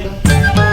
Música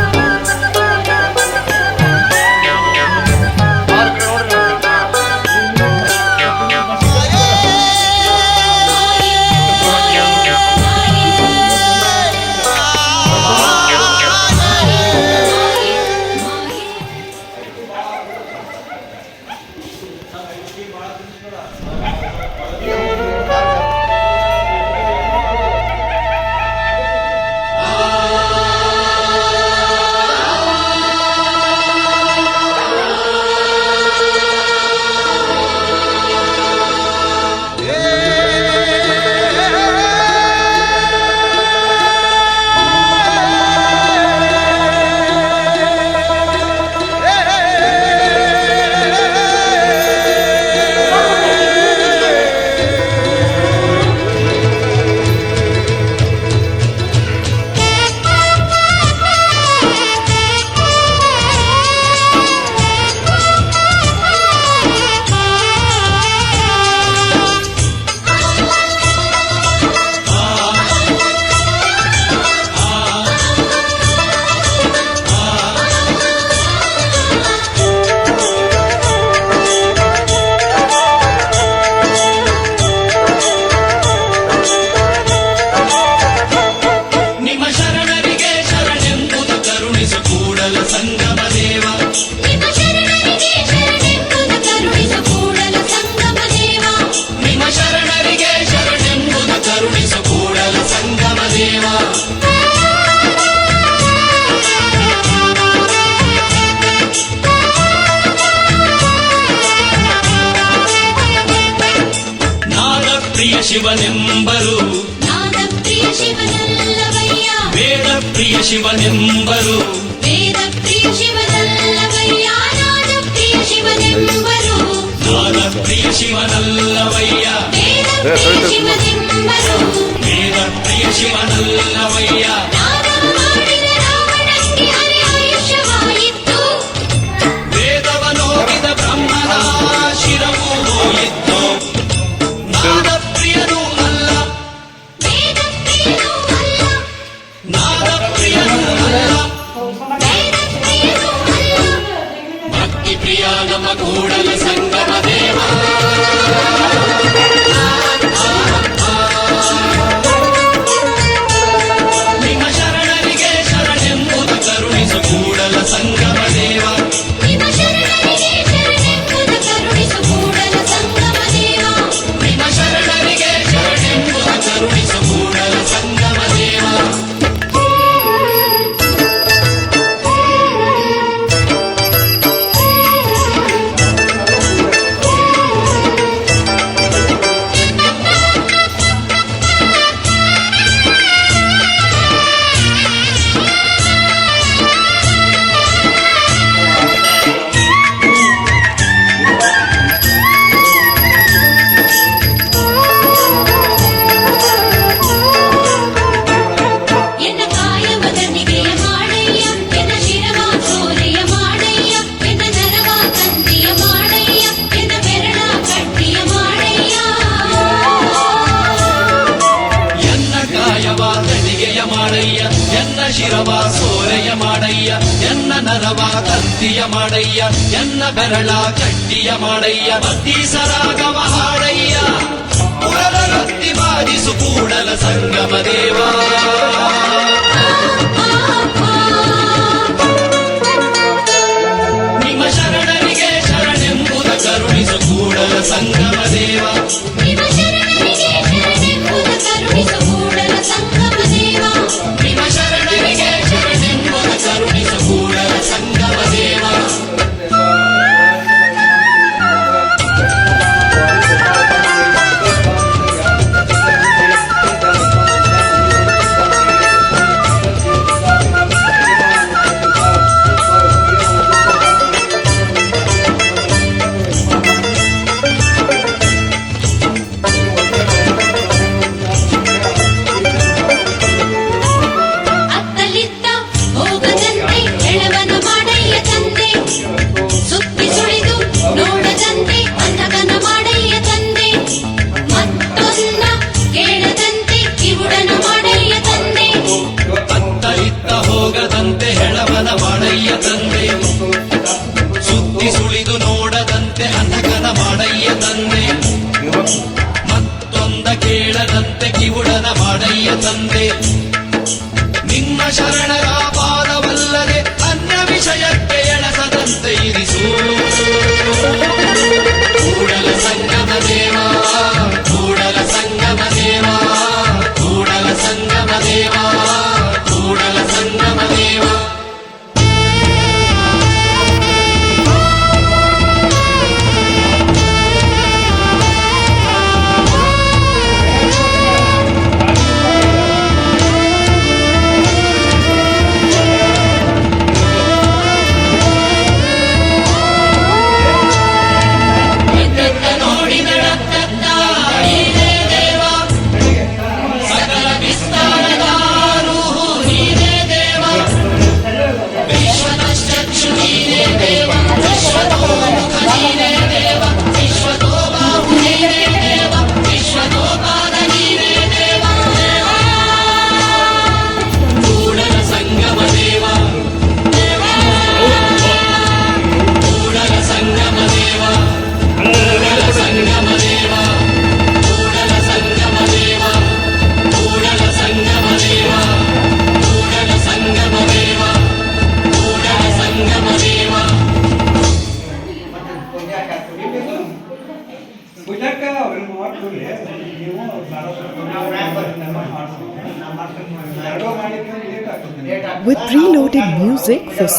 ప్రియ శివనెంబరు. వేద ప్రియ శివనెంబరు. నాద ప్రియ శివనల్లవయ్యా. వేద ప్రియ శివనల్లవయ్యా. ప్రియాగమ కూడల సంగమ దేవా. ಎನ್ನ ಬೆರಳ ಕಟ್ಟಿಯ ಮಾಡಯ್ಯ ಬತ್ತೀಸರಾಗಮ ಹಾಡಯ್ಯ. ಪುರದ ರತ್ತಿ ಬಾರಿಸು ಕೂಡಲ ಸಂಗಮ ದೇವ. ನಿಮ್ಮ ಶರಣರಿಗೆ ಶರಣೆಂಬುದ ಕರುಣಿಸು Kudala Sangama Deva.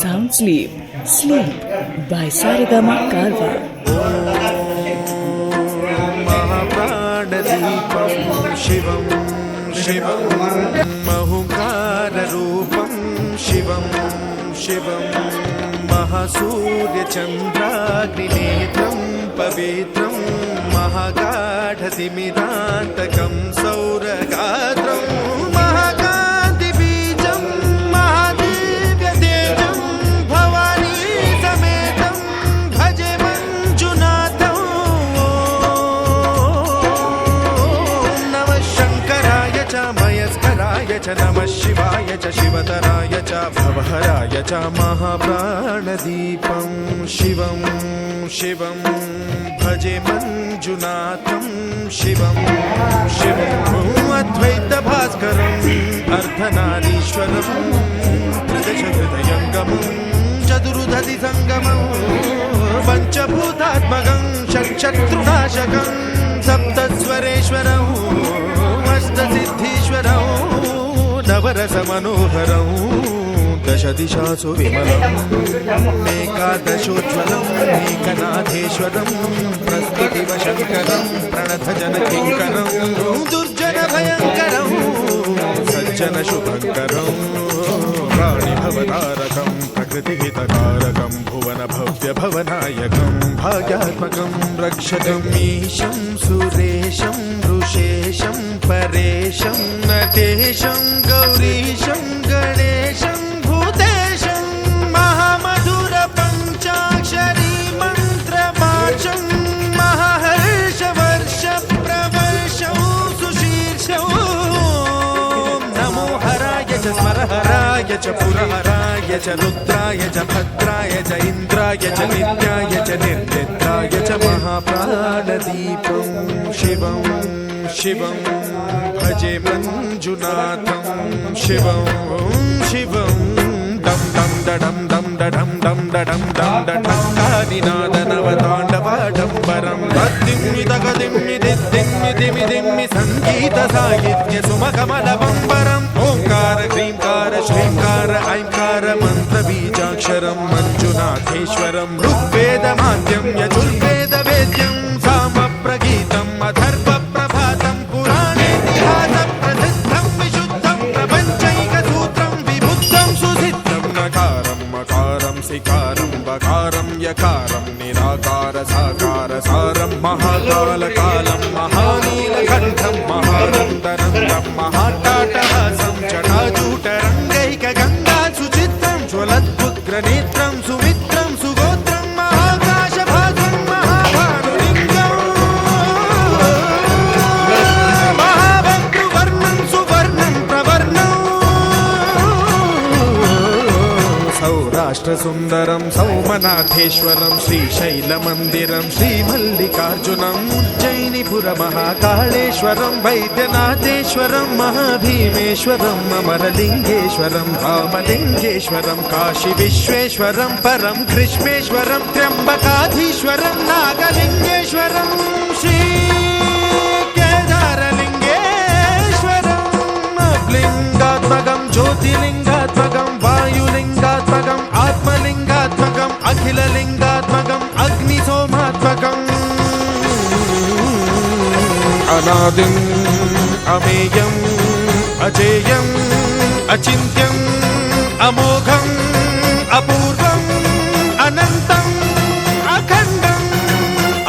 Sound sleep sleep by Saregama కాల్వా మహాప్రాణదీపం శివం శివం. మహుకార రూపం శివం శివం. మహాసూర్యచంద్రాగ్నినేత్రం పవిత్రం మహాగాఢతిమిరాంతకం సౌరగాత్రం. च नमः शिवाय च शिवतराय च भवहराय च महाप्राणदीपं शिवं शिवं भजे मञ्जुनाथं शिवं शिवम् अद्वैतभास्करम् अर्धनारीश्वरम् त्रिदशहृदयङ्गमं चतुरुदधि सङ्गमं पञ्चभूतात्मकं षट्शत्रुनाशकं सप्तस्वरेश्वरौ अष्टसिद्धीश्वरौ నవరస మనోహరం దశ దిశాసు విమలం నేకాదశోజ్వలం నీకనాథేశ్వరం ప్రస్ఫుటివ శంకరం ప్రణత కింకరం దుర్జన భయంకరం సజ్జన శుభంకరం ప్రాణిభవతారకం ప్రకృతి హితకారకం భువన భవ్య భవనాయకం भाग्यात्मकं रक्षकम् ईशं सुरेशं, ऋषेशं, परेशं, नटेशं, गौरीशं, गणेशं, भूतेशं महामधुरपञ्चाक्षरी मन्त्रमाशं महाहर्षवर्षप्रवर्षौ सुशीर्षौ। नमो हराय च, स्मरहराय च రుద్రాయ చ రుద్రాయ చ భద్రాయ చ ఇంద్రాయ చ నిత్యాయ చ నిర్దిత్రాయ చ మహాప్రాణదీపం శివం శివం భజే మంజునాథం. శివం శివం. దం దం దడం దం దడం దం దడం దం దడం నినాద నవతాండవ డంబరం దిమ్మి తగ దిమ్మి దిమ్మి దిమి దిమ్మి సంగీత సాహిత్య సుమకమల బంబరం ఓంకార హ్రీంకార శ్రీంకార ఐంకార మంత్ర బీజాక్షరం మంజునాథేశ్వరం ఋగ్వేద మాధ్యం యజుర్వేద వేద్యం సామ ప్రగీతం అధర్మ వికారం వకారం యకారం నిరాకార సాకార సారం మహాకాల కాలం మహానీల కంఠం మహానందనందం మహాటాటహాసం జటాజూట రంగైక గంగా శుచిత్వం జ్వలద్భుగ్రనేత్ర सौराष्ट्रसुन्दरं सौमनाथेश्वरं श्रीशैलमन्दिरं श्रीमल्लिकार्जुनम् उज्जयिनिपुरमहाकाळेश्वरं वैद्यनाथेश्वरं महाभीमेश्वरम् अमरलिङ्गेश्वरं रामलिङ्गेश्वरं काशीविश्वेश्वरं परं कृष्णेश्वरं त्र्यम्बकाधीश्वरं नागलिङ्गेश्वरं श्री केदारलिङ्गेश्वरम् लिङ्गात्मकं ज्योतिलिङ्गात्मकं वायुलिङ्गात्मकम् अनादिम् अमेयम् अजेयम् अचिन्त्यम् अमोघम् अपूर्वम् अनन्तम् अखण्डम्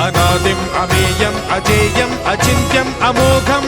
अनादिम् अमेयम् अजेयम् अचिन्त्यम् अमोघम्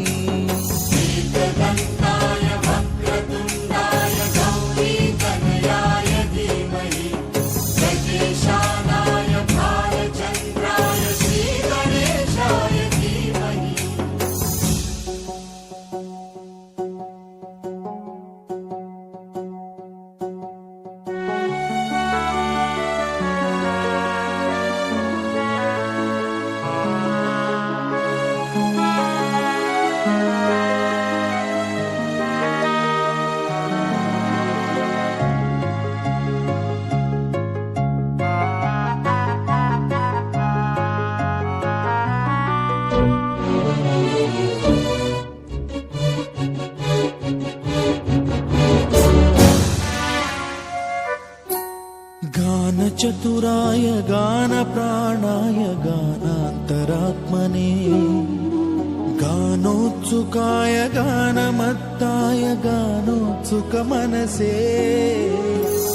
மனசே.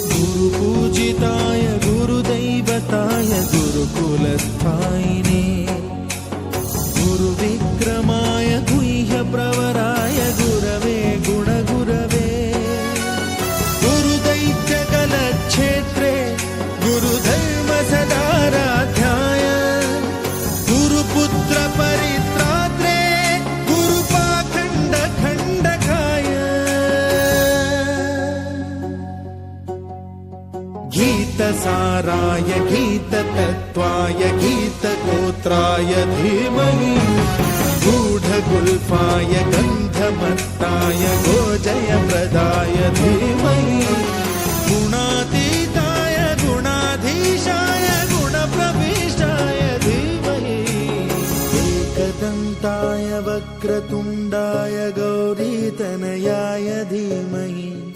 குரு பூஜிதாய குரு தெய்வத்தாய குரு குலஸ்தாயினே. गीतसाराय गीततत्त्वाय गीतगोत्राय धीमहि गूढगुल्फाय गन्धमत्ताय गोजयप्रदाय धीमहि गुणातीताय गुणाधीशाय गुणप्रविष्टाय धीमहि एकदन्ताय वक्रतुण्डाय गौरीतनयाय धीमहि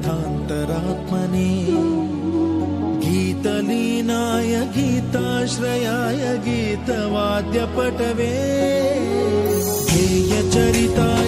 ग्रन्थान्तरात्मने गीतलीनाय गीताश्रयाय गीतवाद्यपटवे गेयचरिताय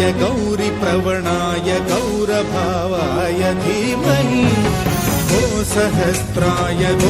गौरिप्रणयाय गौरिप्रवणाय गौरभावाय धीमहि गो सहस्राय गोवर्धनाय